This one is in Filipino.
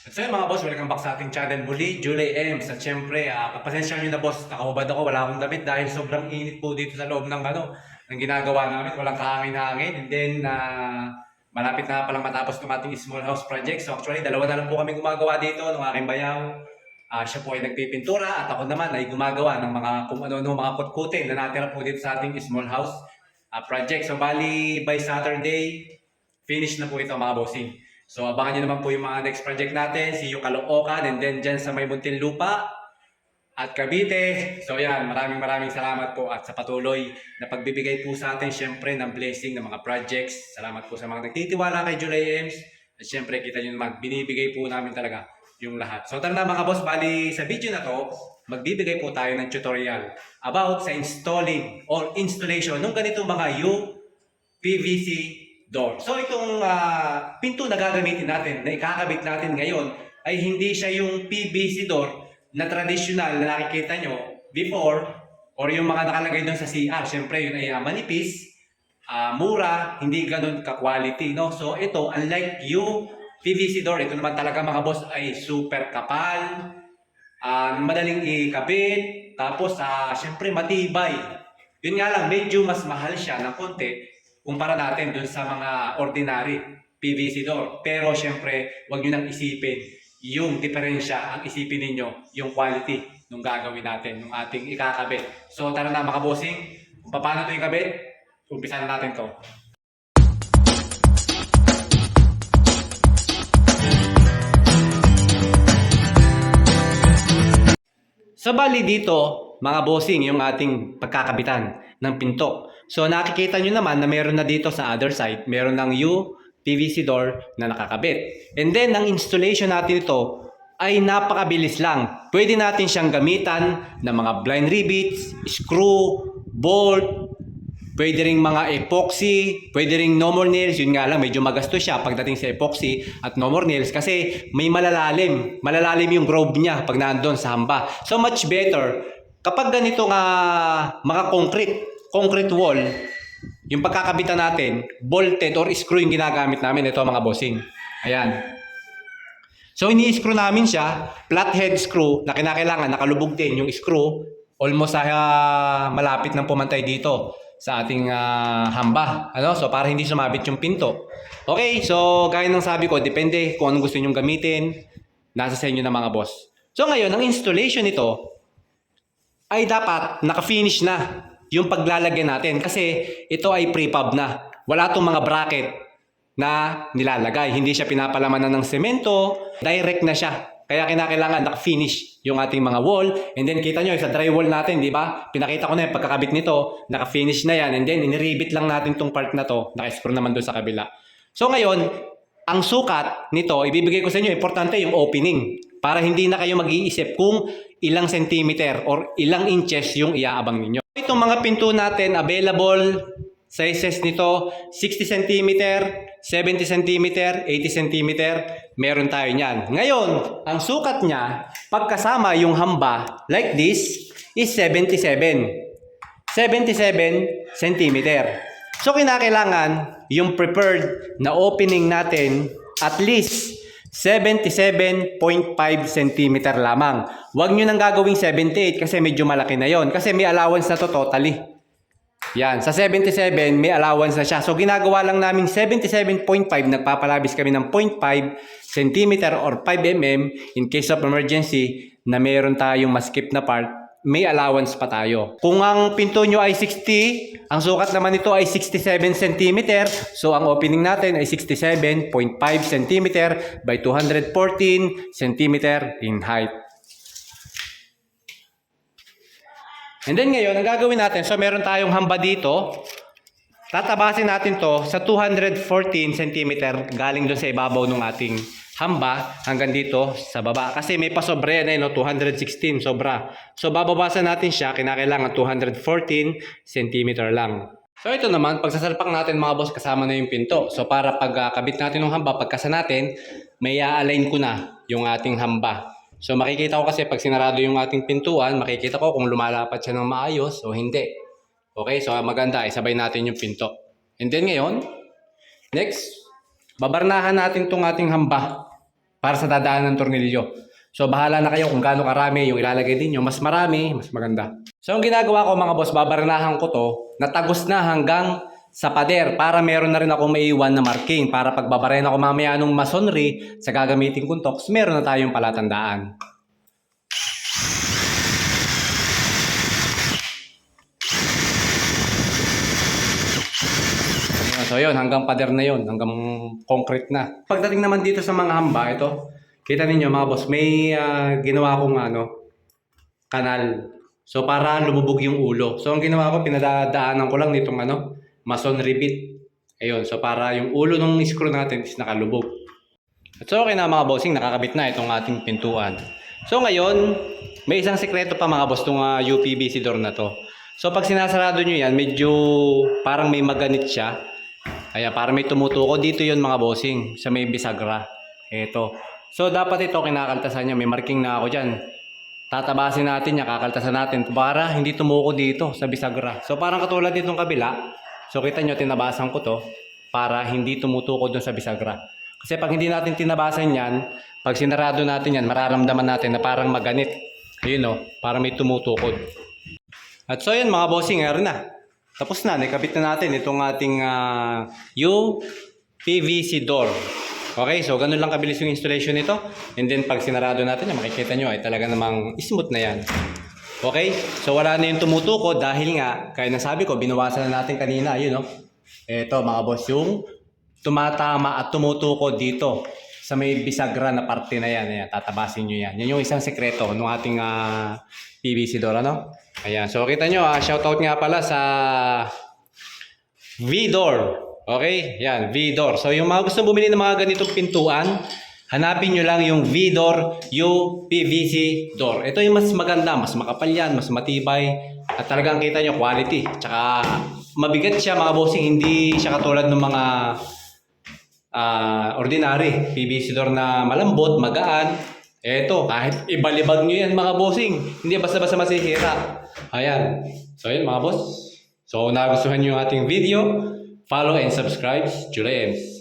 So yun mga boss, welcome back sa ating channel muli, Julie Ems. At syempre, uh, papasensya nyo na boss, nakaubad ako, wala akong damit dahil sobrang init po dito sa loob ng ano, ng ginagawa namin, walang kahangin-hangin. And then, uh, malapit na palang matapos ng ating small house project. So actually, dalawa na lang po kami gumagawa dito ng aking bayaw. Ah, siya po ay nagpipintura at ako naman ay gumagawa ng mga kung ano-ano mga kutkutin na natira po dito sa ating small house ah, project. So bali, by Saturday, finish na po ito mga bossing. So abangan nyo naman po yung mga next project natin, si Caloocan and then dyan sa may Muntinlupa at Cavite. So yan, maraming maraming salamat po at sa patuloy na pagbibigay po sa atin syempre ng blessing ng mga projects. Salamat po sa mga nagtitiwala kay July Ems. At syempre kita nyo naman, binibigay po namin talaga yung lahat. So tara na mga boss, bali sa video na to, magbibigay po tayo ng tutorial about sa installing or installation ng ganito mga UPVC door. So itong ah, pinto na gagamitin natin, na ikakabit natin ngayon, ay hindi siya yung PVC door na traditional na nakikita nyo before or yung mga nakalagay doon sa CR. Siyempre yun ay ah, manipis, ah, mura, hindi ganun ka-quality. No? So ito, unlike yung PVC door, ito naman talaga mga boss ay super kapal, ah, madaling ikabit, tapos ah, siyempre matibay. Yun nga lang, medyo mas mahal siya ng konti kumpara natin dun sa mga ordinary PVC door. Pero siyempre, wag nyo nang isipin yung diferensya, ang isipin ninyo yung quality nung gagawin natin, nung ating ikakabit. So tara na mga bossing, kung paano ito ikabit, umpisan na natin to. Sa bali dito, mga bossing, yung ating pagkakabitan ng pinto. So nakikita nyo naman na meron na dito sa other side, meron ng U PVC door na nakakabit. And then, ang installation natin ito ay napakabilis lang. Pwede natin siyang gamitan ng mga blind rivets, screw, bolt, Pwede ring mga epoxy, pwede ring no more nails. Yun nga lang, medyo magastos siya pagdating sa epoxy at no more nails kasi may malalalim. Malalalim yung groove niya pag nandun sa hamba. So much better, kapag ganito nga mga concrete, concrete wall, yung pagkakabitan natin, bolted or screw yung ginagamit namin. Ito mga bossing. Ayan. So ini-screw namin siya, flathead screw na kinakailangan nakalubog din yung screw almost ah, malapit ng pumantay dito sa ating ah, hamba. Ano? So para hindi sumabit yung pinto. Okay, so gaya ng sabi ko, depende kung anong gusto niyo gamitin. Nasa sa inyo na mga boss. So ngayon, ang installation nito ay dapat naka-finish na yung paglalagyan natin kasi ito ay prefab na. Wala tong mga bracket na nilalagay. Hindi siya pinapalamanan ng semento, direct na siya. Kaya kinakailangan naka-finish yung ating mga wall. And then kita nyo, sa drywall natin, di ba? Pinakita ko na yung pagkakabit nito, naka-finish na yan. And then iniribit lang natin tong part na to, naka-screw naman doon sa kabila. So ngayon, ang sukat nito, ibibigay ko sa inyo, importante yung opening. Para hindi na kayo mag-iisip kung ilang centimeter or ilang inches yung iaabang ninyo. Itong mga pinto natin, available sizes nito, 60 cm, 70 cm, 80 cm, meron tayo niyan. Ngayon, ang sukat niya, pagkasama yung hamba, like this, is 77. 77 cm. So, kinakailangan yung prepared na opening natin at least 77.5 cm lamang. Huwag nyo nang gagawing 78 kasi medyo malaki na yon Kasi may allowance na to totally. Yan, sa 77 may allowance na siya. So ginagawa lang namin 77.5, nagpapalabis kami ng 0.5 cm or 5 mm in case of emergency na meron tayong maskip na part, may allowance pa tayo. Kung ang pinto nyo ay 60, ang sukat naman nito ay 67 cm, so ang opening natin ay 67.5 cm by 214 cm in height. And then ngayon, ang gagawin natin, so meron tayong hamba dito. Tatabasin natin to sa 214 cm galing doon sa ibabaw ng ating hamba hanggang dito sa baba. Kasi may pasobra yan eh, no? 216 sobra. So bababasan natin siya, kinakailangan 214 cm lang. So ito naman, pagsasalpak natin mga boss, kasama na yung pinto. So para pagkabit natin ng hamba, pagkasa natin, may a-align ko na yung ating hamba. So makikita ko kasi pag sinarado yung ating pintuan, makikita ko kung lumalapat siya ng maayos o hindi. Okay, so maganda, isabay natin yung pinto. And then ngayon, next, babarnahan natin tong ating hamba. Para sa dadaan ng tornilyo. So bahala na kayo kung gaano karami yung ilalagay din nyo. Mas marami, mas maganda. So ang ginagawa ko mga boss, babaranahan ko to, natagos na hanggang sa pader para meron na rin akong maiwan na marking para pag babarena ko mamaya nung masonry sa gagamitin kong tox, meron na tayong palatandaan. Ayun, So yun, hanggang pader na yun, hanggang concrete na. Pagdating naman dito sa mga hamba, ito, kita ninyo mga boss, may ah, ginawa akong ano, kanal. So para lumubog yung ulo. So ang ginawa ko, pinadadaanan ko lang nitong ano, mason rivet. Ayun, so para yung ulo ng screw natin is nakalubog. At so okay na mga bossing, nakakabit na itong ating pintuan. So ngayon, may isang sekreto pa mga boss itong ah, UPVC door na to. So pag sinasarado nyo yan, medyo parang may maganit siya. Kaya parang may tumutuko. Dito yon mga bossing, sa may bisagra. Ito. So dapat ito kinakaltasan niya. May marking na ako dyan. Tatabasin natin niya, kakaltasan natin para hindi tumuko dito sa bisagra. So parang katulad ditong kabila. So kita nyo, tinabasan ko to para hindi tumutuko doon sa bisagra. Kasi pag hindi natin tinabasan yan, pag sinarado natin yan, mararamdaman natin na parang maganit. Ayun o, parang may tumutukod. At so yun mga bossing, meron na. Tapos na, nakabit na natin itong ating ah, UPVC door. Okay, so ganun lang kabilis yung installation nito. And then pag sinarado natin makikita nyo ay talaga namang smooth na yan. Okay, so wala na yung tumutuko dahil nga, kaya nasabi ko, binawasan na natin kanina, yun no. Ito mga boss, yung tumatama at tumutuko dito sa may bisagra na parte na yan. Ayan, tatabasin nyo yan. Yan yung isang sekreto ng ating ah, PVC door, ano? Ayan, so kita nyo, ah, shoutout nga pala sa V-Door. Okay? Yan, V-Door. So yung mga gusto bumili ng mga ganitong pintuan, hanapin nyo lang yung V-Door UPVC door. Ito yung mas maganda, mas makapal yan, mas matibay. At talagang kita nyo quality. Tsaka mabigat siya mga bossing, hindi siya katulad ng mga ah, ordinary PVC door na malambot, magaan. Eto, kahit ibalibag nyo yan mga bossing, hindi basta-basta masihira. Ayan. So yun mga boss. So nagustuhan nyo yung ating video, follow and subscribe, Julia Ems.